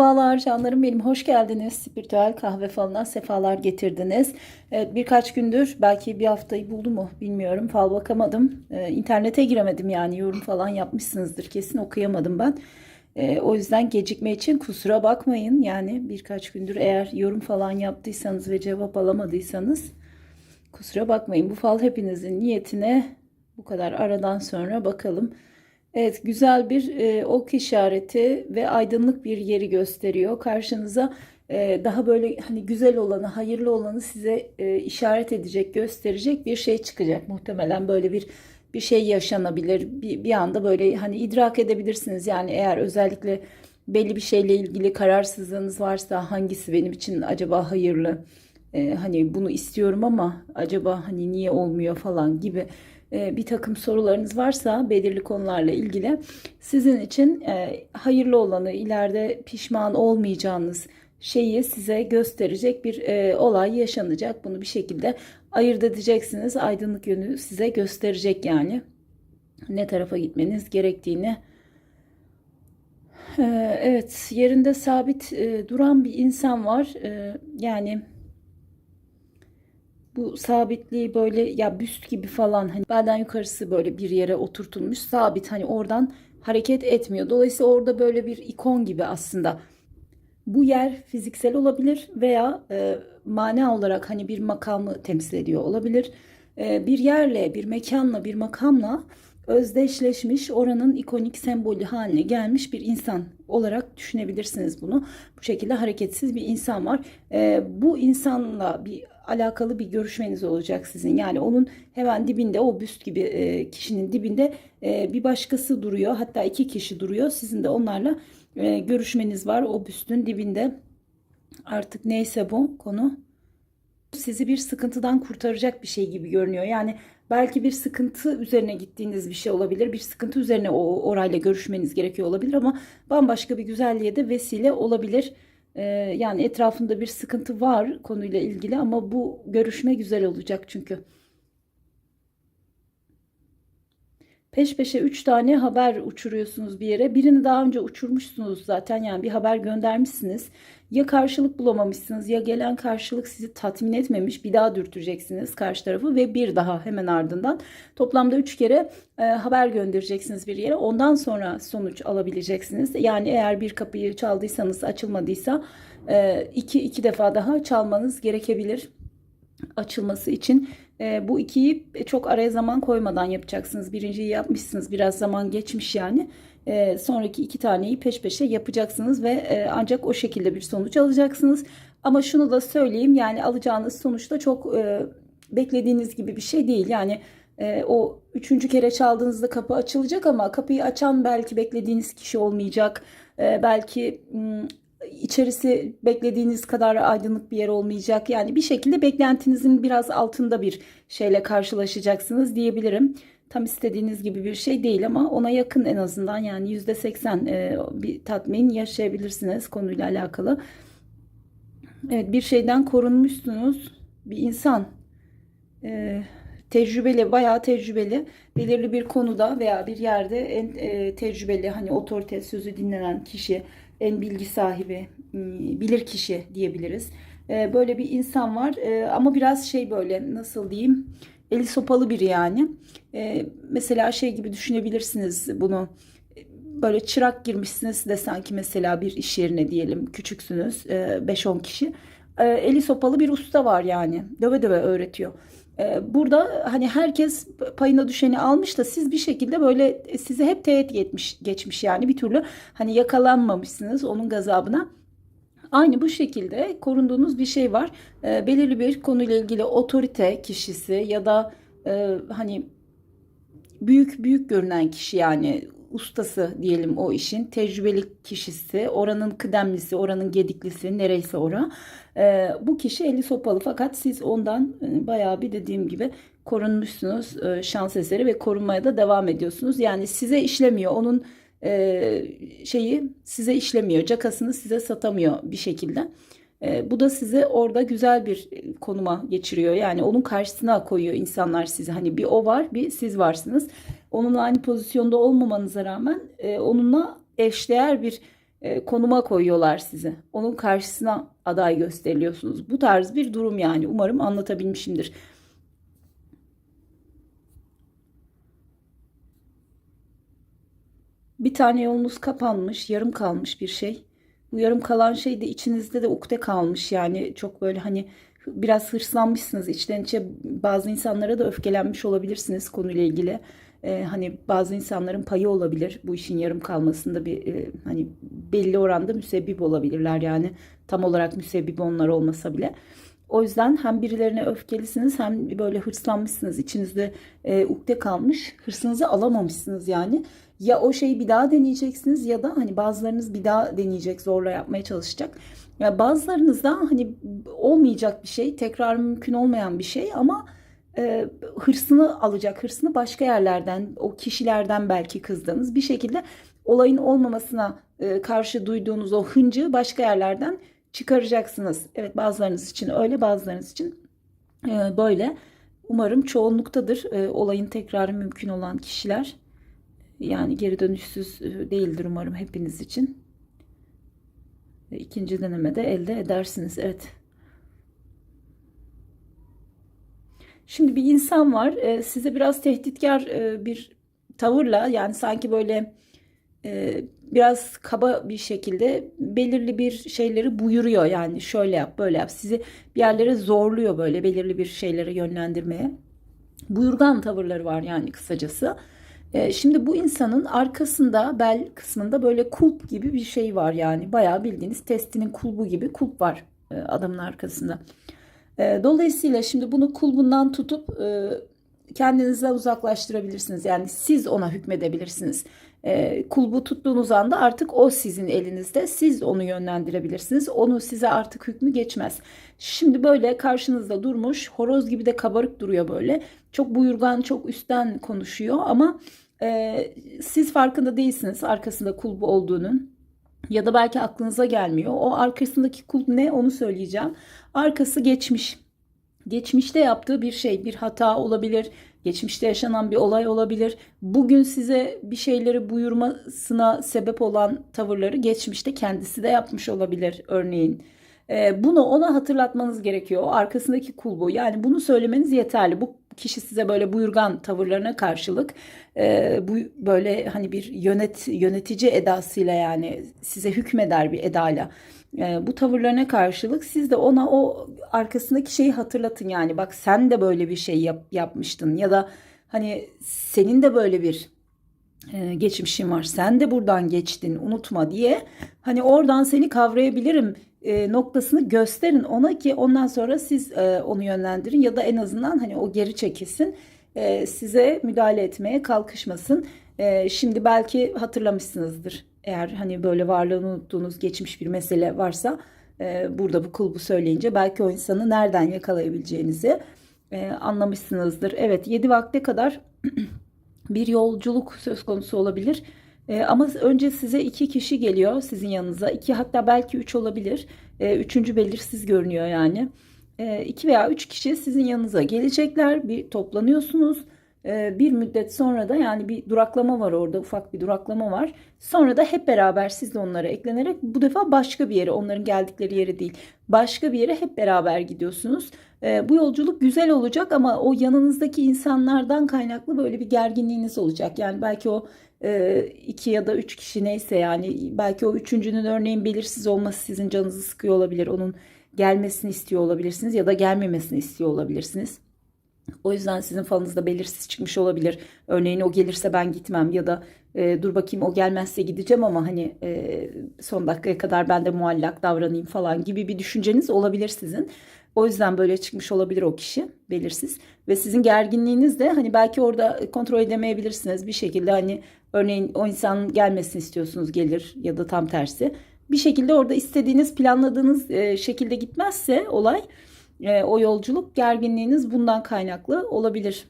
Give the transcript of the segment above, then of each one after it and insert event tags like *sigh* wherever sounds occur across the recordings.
Merhabalar canlarım benim hoş geldiniz. Spiritüel kahve falına sefalar getirdiniz. Evet, birkaç gündür belki bir haftayı buldu mu bilmiyorum fal bakamadım. Ee, internete giremedim yani yorum falan yapmışsınızdır kesin okuyamadım ben. Ee, o yüzden gecikme için kusura bakmayın. Yani birkaç gündür eğer yorum falan yaptıysanız ve cevap alamadıysanız kusura bakmayın. Bu fal hepinizin niyetine bu kadar aradan sonra bakalım. Evet güzel bir e, ok işareti ve aydınlık bir yeri gösteriyor. Karşınıza e, daha böyle hani güzel olanı, hayırlı olanı size e, işaret edecek, gösterecek bir şey çıkacak. Muhtemelen böyle bir bir şey yaşanabilir. Bir, bir anda böyle hani idrak edebilirsiniz. Yani eğer özellikle belli bir şeyle ilgili kararsızlığınız varsa hangisi benim için acaba hayırlı? E, hani bunu istiyorum ama acaba hani niye olmuyor falan gibi bir takım sorularınız varsa belirli konularla ilgili sizin için e, hayırlı olanı ileride pişman olmayacağınız şeyi size gösterecek bir e, olay yaşanacak. Bunu bir şekilde ayırt edeceksiniz. Aydınlık yönü size gösterecek yani ne tarafa gitmeniz gerektiğini. Evet, yerinde sabit duran bir insan var. Yani bu sabitliği böyle ya büst gibi falan hani belden yukarısı böyle bir yere oturtulmuş sabit hani oradan hareket etmiyor. Dolayısıyla orada böyle bir ikon gibi aslında. Bu yer fiziksel olabilir veya e, mana olarak hani bir makamı temsil ediyor olabilir. E, bir yerle, bir mekanla, bir makamla özdeşleşmiş, oranın ikonik sembolü haline gelmiş bir insan olarak düşünebilirsiniz bunu. Bu şekilde hareketsiz bir insan var. E, bu insanla bir alakalı bir görüşmeniz olacak sizin. Yani onun hemen dibinde o büst gibi e, kişinin dibinde e, bir başkası duruyor. Hatta iki kişi duruyor. Sizin de onlarla e, görüşmeniz var o büstün dibinde. Artık neyse bu konu sizi bir sıkıntıdan kurtaracak bir şey gibi görünüyor. Yani belki bir sıkıntı üzerine gittiğiniz bir şey olabilir. Bir sıkıntı üzerine o orayla görüşmeniz gerekiyor olabilir ama bambaşka bir güzelliğe de vesile olabilir. Ee, yani etrafında bir sıkıntı var konuyla ilgili ama bu görüşme güzel olacak çünkü. Peş peşe 3 tane haber uçuruyorsunuz bir yere. Birini daha önce uçurmuşsunuz zaten yani bir haber göndermişsiniz. Ya karşılık bulamamışsınız ya gelen karşılık sizi tatmin etmemiş. Bir daha dürteceksiniz karşı tarafı ve bir daha hemen ardından. Toplamda 3 kere e, haber göndereceksiniz bir yere. Ondan sonra sonuç alabileceksiniz. Yani eğer bir kapıyı çaldıysanız açılmadıysa e, iki, iki defa daha çalmanız gerekebilir açılması için e, bu ikiyi çok araya zaman koymadan yapacaksınız. Birinciyi yapmışsınız biraz zaman geçmiş yani. E, sonraki iki taneyi peş peşe yapacaksınız ve e, ancak o şekilde bir sonuç alacaksınız. Ama şunu da söyleyeyim yani alacağınız sonuçta çok e, beklediğiniz gibi bir şey değil. Yani e, o üçüncü kere çaldığınızda kapı açılacak ama kapıyı açan belki beklediğiniz kişi olmayacak. Belki içerisi beklediğiniz kadar aydınlık bir yer olmayacak. Yani bir şekilde beklentinizin biraz altında bir şeyle karşılaşacaksınız diyebilirim. Tam istediğiniz gibi bir şey değil ama ona yakın en azından yani %80 e, bir tatmin yaşayabilirsiniz konuyla alakalı. Evet bir şeyden korunmuşsunuz. Bir insan e, tecrübeli, bayağı tecrübeli, belirli bir konuda veya bir yerde en e, tecrübeli, hani otorite sözü dinlenen kişi en bilgi sahibi, bilir kişi diyebiliriz. Böyle bir insan var ama biraz şey böyle nasıl diyeyim eli sopalı biri yani. Mesela şey gibi düşünebilirsiniz bunu böyle çırak girmişsiniz de sanki mesela bir iş yerine diyelim küçüksünüz 5-10 kişi. Eli sopalı bir usta var yani döve döve öğretiyor. Ee, burada hani herkes payına düşeni almış da siz bir şekilde böyle size hep teğet geçmiş, geçmiş yani bir türlü hani yakalanmamışsınız onun gazabına. Aynı bu şekilde korunduğunuz bir şey var. E, belirli bir konuyla ilgili otorite kişisi ya da e, hani büyük büyük görünen kişi yani ustası diyelim o işin tecrübeli kişisi oranın kıdemlisi oranın gediklisi nereyse ora e, bu kişi eli sopalı fakat siz ondan e, bayağı bir dediğim gibi korunmuşsunuz e, şans eseri ve korunmaya da devam ediyorsunuz yani size işlemiyor onun e, şeyi size işlemiyor cakasını size satamıyor bir şekilde. E, bu da sizi orada güzel bir konuma geçiriyor. Yani onun karşısına koyuyor insanlar sizi. Hani bir o var bir siz varsınız. Onunla aynı pozisyonda olmamanıza rağmen e, onunla eşdeğer bir e, konuma koyuyorlar sizi. Onun karşısına aday gösteriliyorsunuz. Bu tarz bir durum yani. Umarım anlatabilmişimdir. Bir tane yolunuz kapanmış, yarım kalmış bir şey. Bu yarım kalan şey de içinizde de ukde kalmış yani çok böyle hani biraz hırslanmışsınız içten içe bazı insanlara da öfkelenmiş olabilirsiniz konuyla ilgili. Ee, hani bazı insanların payı olabilir bu işin yarım kalmasında bir e, hani belli oranda müsebbip olabilirler yani tam olarak müsebbip onlar olmasa bile. O yüzden hem birilerine öfkelisiniz hem böyle hırslanmışsınız. İçinizde e, ukde kalmış. Hırsınızı alamamışsınız yani. Ya o şeyi bir daha deneyeceksiniz ya da hani bazılarınız bir daha deneyecek, zorla yapmaya çalışacak. Ya bazılarınız da hani olmayacak bir şey, tekrar mümkün olmayan bir şey ama e, hırsını alacak, hırsını başka yerlerden, o kişilerden belki kızdığınız bir şekilde olayın olmamasına e, karşı duyduğunuz o hıncı başka yerlerden çıkaracaksınız. Evet bazılarınız için öyle bazılarınız için e, böyle. Umarım çoğunluktadır e, olayın tekrarı mümkün olan kişiler. Yani geri dönüşsüz e, değildir umarım hepiniz için. Ve ikinci denemede elde edersiniz. Evet. Şimdi bir insan var. e, Size biraz tehditkar e, bir tavırla yani sanki böyle e, biraz kaba bir şekilde belirli bir şeyleri buyuruyor. Yani şöyle yap, böyle yap. Sizi bir yerlere zorluyor böyle belirli bir şeylere yönlendirmeye. Buyurgan tavırları var yani kısacası. E, şimdi bu insanın arkasında bel kısmında böyle kulp gibi bir şey var yani. Bayağı bildiğiniz testinin kulbu gibi kulp var e, adamın arkasında. E, dolayısıyla şimdi bunu kulbundan tutup e, kendinizden uzaklaştırabilirsiniz. Yani siz ona hükmedebilirsiniz. E, kulbu tuttuğunuz anda artık o sizin elinizde. Siz onu yönlendirebilirsiniz. Onu size artık hükmü geçmez. Şimdi böyle karşınızda durmuş, horoz gibi de kabarık duruyor böyle. Çok buyurgan, çok üstten konuşuyor ama e, siz farkında değilsiniz arkasında kulbu olduğunun. Ya da belki aklınıza gelmiyor. O arkasındaki kulp ne onu söyleyeceğim. Arkası geçmiş. Geçmişte yaptığı bir şey, bir hata olabilir. Geçmişte yaşanan bir olay olabilir. Bugün size bir şeyleri buyurmasına sebep olan tavırları geçmişte kendisi de yapmış olabilir örneğin. Ee, bunu ona hatırlatmanız gerekiyor. O arkasındaki kulbu. Yani bunu söylemeniz yeterli. Bu kişi size böyle buyurgan tavırlarına karşılık e, bu böyle hani bir yönet yönetici edasıyla yani size hükmeder bir edayla e, bu tavırlarına karşılık siz de ona o arkasındaki şeyi hatırlatın yani bak sen de böyle bir şey yap, yapmıştın ya da hani senin de böyle bir e, geçmişin var sen de buradan geçtin unutma diye hani oradan seni kavrayabilirim e, noktasını gösterin ona ki ondan sonra siz e, onu yönlendirin ya da en azından hani o geri çekilsin e, size müdahale etmeye kalkışmasın. E, şimdi belki hatırlamışsınızdır eğer hani böyle varlığını unuttuğunuz geçmiş bir mesele varsa e, burada bu kulbu söyleyince belki o insanı nereden yakalayabileceğinizi e, anlamışsınızdır. Evet 7 vakte kadar *clears throat* bir yolculuk söz konusu olabilir. E, ama önce size iki kişi geliyor sizin yanınıza. iki hatta belki üç olabilir. E, üçüncü belirsiz görünüyor yani. E, iki veya üç kişi sizin yanınıza gelecekler. Bir toplanıyorsunuz. Bir müddet sonra da yani bir duraklama var orada ufak bir duraklama var. Sonra da hep beraber siz de onlara eklenerek bu defa başka bir yere onların geldikleri yere değil başka bir yere hep beraber gidiyorsunuz. Bu yolculuk güzel olacak ama o yanınızdaki insanlardan kaynaklı böyle bir gerginliğiniz olacak. Yani belki o iki ya da üç kişi neyse yani belki o üçüncünün örneğin belirsiz olması sizin canınızı sıkıyor olabilir. Onun gelmesini istiyor olabilirsiniz ya da gelmemesini istiyor olabilirsiniz. O yüzden sizin falınızda belirsiz çıkmış olabilir. Örneğin o gelirse ben gitmem ya da e, dur bakayım o gelmezse gideceğim ama hani e, son dakikaya kadar ben de muallak davranayım falan gibi bir düşünceniz olabilir sizin. O yüzden böyle çıkmış olabilir o kişi belirsiz ve sizin gerginliğiniz de hani belki orada kontrol edemeyebilirsiniz bir şekilde hani örneğin o insan gelmesini istiyorsunuz gelir ya da tam tersi bir şekilde orada istediğiniz planladığınız e, şekilde gitmezse olay e, o yolculuk gerginliğiniz bundan kaynaklı olabilir.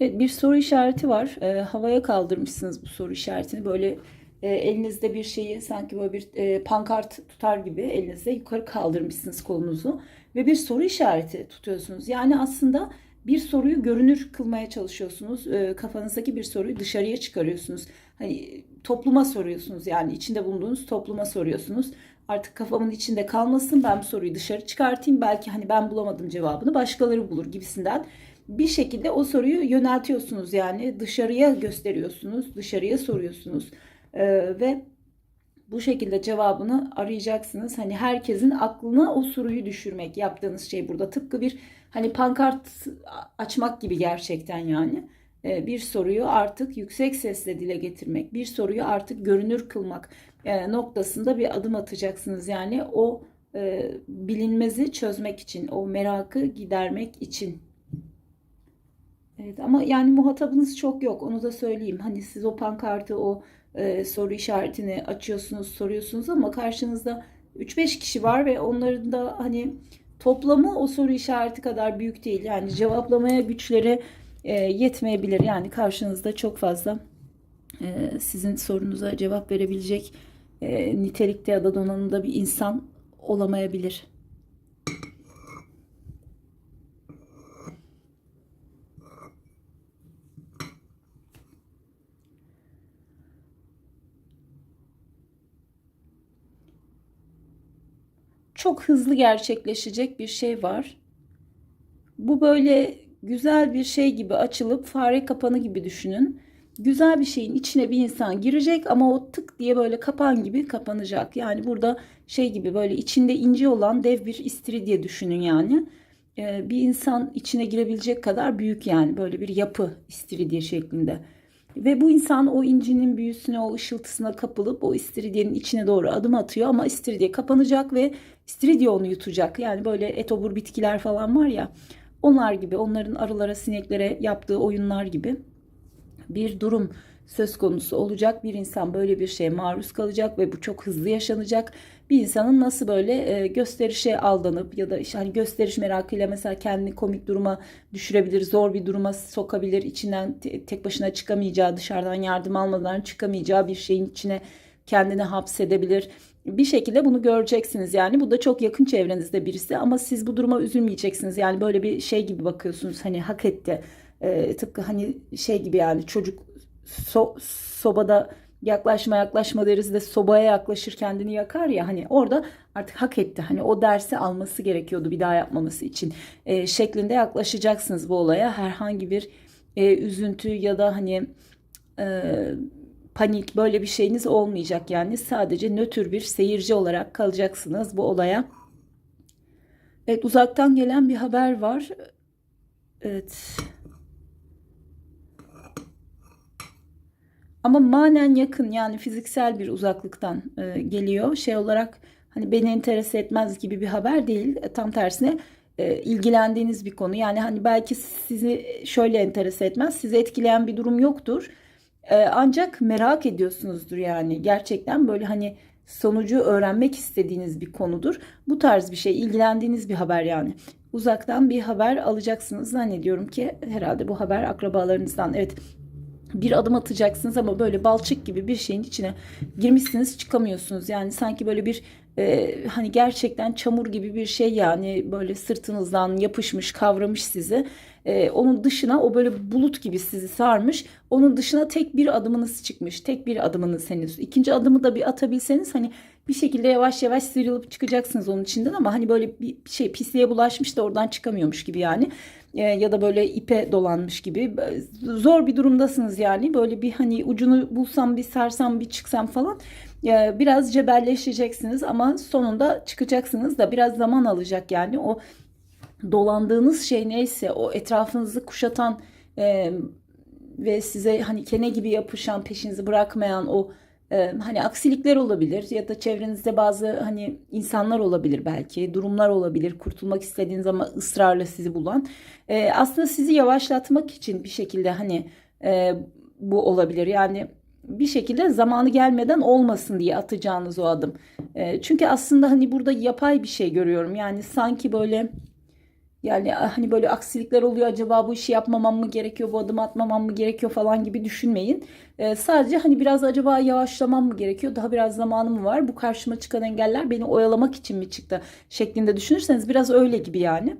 Evet, bir soru işareti var. E, havaya kaldırmışsınız bu soru işaretini. Böyle e, elinizde bir şeyi sanki böyle bir e, pankart tutar gibi elinizde yukarı kaldırmışsınız kolunuzu ve bir soru işareti tutuyorsunuz. Yani aslında bir soruyu görünür kılmaya çalışıyorsunuz. E, kafanızdaki bir soruyu dışarıya çıkarıyorsunuz. Hani topluma soruyorsunuz yani içinde bulunduğunuz topluma soruyorsunuz. Artık kafamın içinde kalmasın ben bu soruyu dışarı çıkartayım. Belki hani ben bulamadım cevabını başkaları bulur gibisinden bir şekilde o soruyu yöneltiyorsunuz yani dışarıya gösteriyorsunuz, dışarıya soruyorsunuz Ee, ve bu şekilde cevabını arayacaksınız. Hani herkesin aklına o soruyu düşürmek yaptığınız şey burada tıpkı bir hani pankart açmak gibi gerçekten yani. Ee, bir soruyu artık yüksek sesle dile getirmek, bir soruyu artık görünür kılmak e, noktasında bir adım atacaksınız. Yani o e, bilinmezi çözmek için, o merakı gidermek için. Evet ama yani muhatabınız çok yok onu da söyleyeyim. Hani siz o pankartı o e, soru işaretini açıyorsunuz soruyorsunuz ama karşınızda 3-5 kişi var ve onların da hani toplamı o soru işareti kadar büyük değil. Yani cevaplamaya güçleri e, yetmeyebilir. Yani karşınızda çok fazla e, sizin sorunuza cevap verebilecek e, nitelikte ya da donanımda bir insan olamayabilir. Çok hızlı gerçekleşecek bir şey var. Bu böyle güzel bir şey gibi açılıp fare kapanı gibi düşünün. Güzel bir şeyin içine bir insan girecek ama o tık diye böyle kapan gibi kapanacak. Yani burada şey gibi böyle içinde ince olan dev bir istiridye düşünün yani. Ee, bir insan içine girebilecek kadar büyük yani böyle bir yapı istiridye şeklinde. Ve bu insan o incinin büyüsüne, o ışıltısına kapılıp o istiridyenin içine doğru adım atıyor ama istiridye kapanacak ve istiridye onu yutacak. Yani böyle etobur bitkiler falan var ya onlar gibi, onların arılara, sineklere yaptığı oyunlar gibi bir durum söz konusu olacak. Bir insan böyle bir şeye maruz kalacak ve bu çok hızlı yaşanacak. Bir insanın nasıl böyle e, gösterişe aldanıp ya da işte hani gösteriş merakıyla mesela kendini komik duruma düşürebilir, zor bir duruma sokabilir, içinden tek başına çıkamayacağı, dışarıdan yardım almadan çıkamayacağı bir şeyin içine kendini hapsedebilir. Bir şekilde bunu göreceksiniz. Yani bu da çok yakın çevrenizde birisi ama siz bu duruma üzülmeyeceksiniz. Yani böyle bir şey gibi bakıyorsunuz hani hak etti. E, tıpkı hani şey gibi yani çocuk so, sobada yaklaşma yaklaşma deriz de sobaya yaklaşır kendini yakar ya hani orada artık hak etti hani o dersi alması gerekiyordu bir daha yapmaması için e, şeklinde yaklaşacaksınız bu olaya herhangi bir e, üzüntü ya da hani e, panik böyle bir şeyiniz olmayacak yani sadece nötr bir seyirci olarak kalacaksınız bu olaya. Evet uzaktan gelen bir haber var. Evet. Ama manen yakın yani fiziksel bir uzaklıktan e, geliyor. Şey olarak hani beni enterese etmez gibi bir haber değil. E, tam tersine e, ilgilendiğiniz bir konu. Yani hani belki sizi şöyle enterese etmez. Sizi etkileyen bir durum yoktur. E, ancak merak ediyorsunuzdur yani. Gerçekten böyle hani sonucu öğrenmek istediğiniz bir konudur. Bu tarz bir şey ilgilendiğiniz bir haber yani. Uzaktan bir haber alacaksınız zannediyorum ki herhalde bu haber akrabalarınızdan. Evet bir adım atacaksınız ama böyle balçık gibi bir şeyin içine girmişsiniz çıkamıyorsunuz. Yani sanki böyle bir e, hani gerçekten çamur gibi bir şey yani böyle sırtınızdan yapışmış kavramış sizi. E, onun dışına o böyle bulut gibi sizi sarmış. Onun dışına tek bir adımınız çıkmış. Tek bir adımınız henüz. İkinci adımı da bir atabilseniz hani bir şekilde yavaş yavaş sıyrılıp çıkacaksınız onun içinden ama hani böyle bir şey pisliğe bulaşmış da oradan çıkamıyormuş gibi yani. E, ya da böyle ipe dolanmış gibi. Zor bir durumdasınız yani. Böyle bir hani ucunu bulsam bir sarsam bir çıksam falan e, biraz cebelleşeceksiniz ama sonunda çıkacaksınız da biraz zaman alacak yani. O dolandığınız şey neyse o etrafınızı kuşatan e, ve size hani kene gibi yapışan peşinizi bırakmayan o hani aksilikler olabilir ya da çevrenizde bazı hani insanlar olabilir belki durumlar olabilir kurtulmak istediğiniz ama ısrarla sizi bulan. Ee, aslında sizi yavaşlatmak için bir şekilde hani e, bu olabilir. Yani bir şekilde zamanı gelmeden olmasın diye atacağınız o adım. Ee, çünkü aslında hani burada yapay bir şey görüyorum. Yani sanki böyle yani hani böyle aksilikler oluyor acaba bu işi yapmamam mı gerekiyor bu adımı atmamam mı gerekiyor falan gibi düşünmeyin. Ee, sadece hani biraz acaba yavaşlamam mı gerekiyor daha biraz zamanım var bu karşıma çıkan engeller beni oyalamak için mi çıktı şeklinde düşünürseniz biraz öyle gibi yani.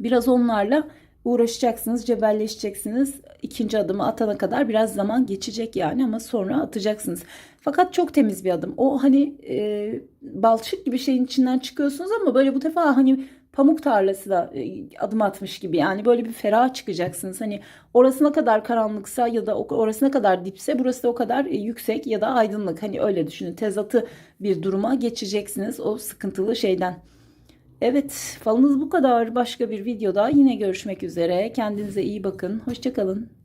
Biraz onlarla uğraşacaksınız, cebelleşeceksiniz. İkinci adımı atana kadar biraz zaman geçecek yani ama sonra atacaksınız. Fakat çok temiz bir adım. O hani e, balçık gibi şeyin içinden çıkıyorsunuz ama böyle bu defa hani pamuk tarlasına e, adım atmış gibi yani böyle bir ferah çıkacaksınız. Hani orasına kadar karanlıksa ya da orasına kadar dipse burası da o kadar e, yüksek ya da aydınlık. Hani öyle düşünün. Tezatı bir duruma geçeceksiniz o sıkıntılı şeyden. Evet, falınız bu kadar. Başka bir videoda yine görüşmek üzere. Kendinize iyi bakın. Hoşçakalın.